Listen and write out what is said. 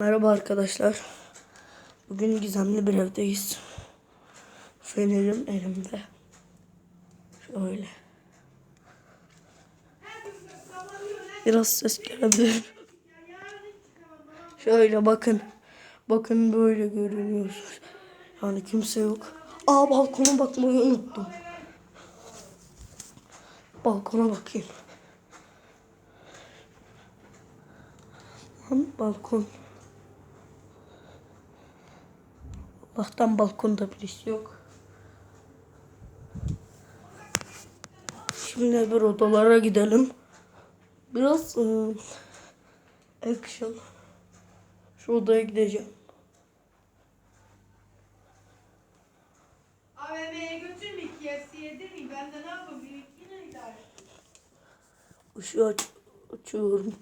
Merhaba arkadaşlar. Bugün gizemli bir evdeyiz. Fenerim elimde. Şöyle. Biraz ses gelebilir. Şöyle bakın. Bakın böyle görünüyor. Yani kimse yok. Aa balkona bakmayı unuttum. Balkona bakayım. Lan balkon. Allah'tan balkonda birisi yok. Şimdi bir odalara gidelim. Biraz ıı, action. Şu odaya gideceğim. AVM'ye. Ben de ne yapayım? Bir iki ne idare Işığı aç açıyorum.